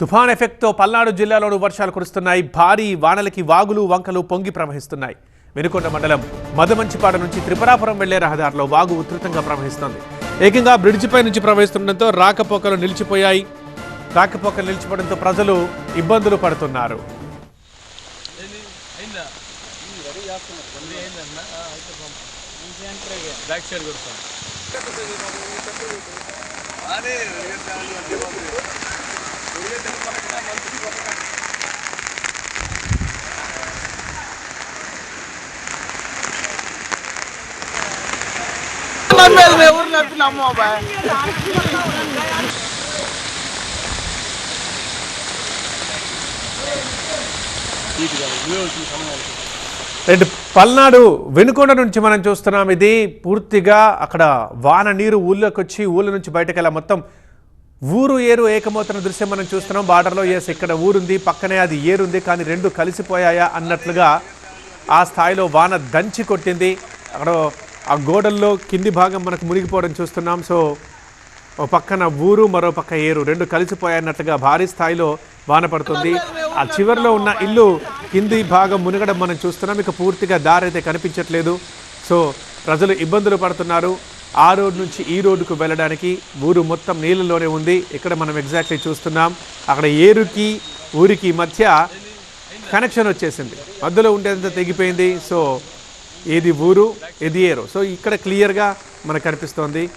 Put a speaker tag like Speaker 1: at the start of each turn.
Speaker 1: తుఫాన్ ఎఫెక్ట్తో పల్నాడు జిల్లాలోనూ వర్షాలు కురుస్తున్నాయి. భారీ వానలకి వాగులు వంకలు పొంగి ప్రవహిస్తున్నాయి. వెనుకొండ మండలం మదమంచిపాడ నుంచి త్రిపురాపురం వెళ్ళే రహదారిలో వాగు ఉధృతంగా ప్రవహిస్తోంది. ఏకంగా బ్రిడ్జిపై నుంచి ప్రవహిస్తుండటంతో రాకపోకలు నిలిచిపోయాయి. రాకపోకలు నిలిచిపోవడంతో ప్రజలు ఇబ్బందులు పడుతున్నారు.
Speaker 2: బ్యాక్
Speaker 1: రెండు పల్నాడు వెనుకొండ నుంచి మనం చూస్తున్నాం. ఇది పూర్తిగా అక్కడ వాన నీరు ఊళ్ళోకి వచ్చి ఊళ్ళ నుంచి బయటకు మొత్తం ఊరు ఏరు ఏకమవుతున్న దృశ్యం మనం చూస్తున్నాం. బార్డర్లో ఎస్ ఇక్కడ ఊరుంది పక్కనే అది ఏరుంది కానీ రెండు కలిసిపోయాయా అన్నట్లుగా ఆ స్థాయిలో వాన దంచి కొట్టింది. అక్కడ ఆ గోడల్లో కింది భాగం మనకు మునిగిపోవడం చూస్తున్నాం. సో ఓ పక్కన ఊరు మరో పక్క ఏరు రెండు కలిసిపోయాయన్నట్లుగా భారీ స్థాయిలో వాన పడుతుంది. ఆ చివరిలో ఉన్న ఇల్లు కింది భాగం మునగడం మనం చూస్తున్నాం. ఇక పూర్తిగా దారి అయితే కనిపించట్లేదు. సో ప్రజలు ఇబ్బందులు పడుతున్నారు. ఆ రోడ్ నుంచి ఈ రోడ్డుకు వెళ్ళడానికి ఊరు మొత్తం నీళ్ళలోనే ఉంది. ఇక్కడ మనం ఎగ్జాక్ట్లీ చూస్తున్నాం. అక్కడ ఏరుకి ఊరికి మధ్య కనెక్షన్ వచ్చేసింది. మధ్యలో ఉండేదంతా తెగిపోయింది. సో ఏది ఊరు ఏది ఏరు. సో ఇక్కడ క్లియర్గా మనకు కనిపిస్తోంది.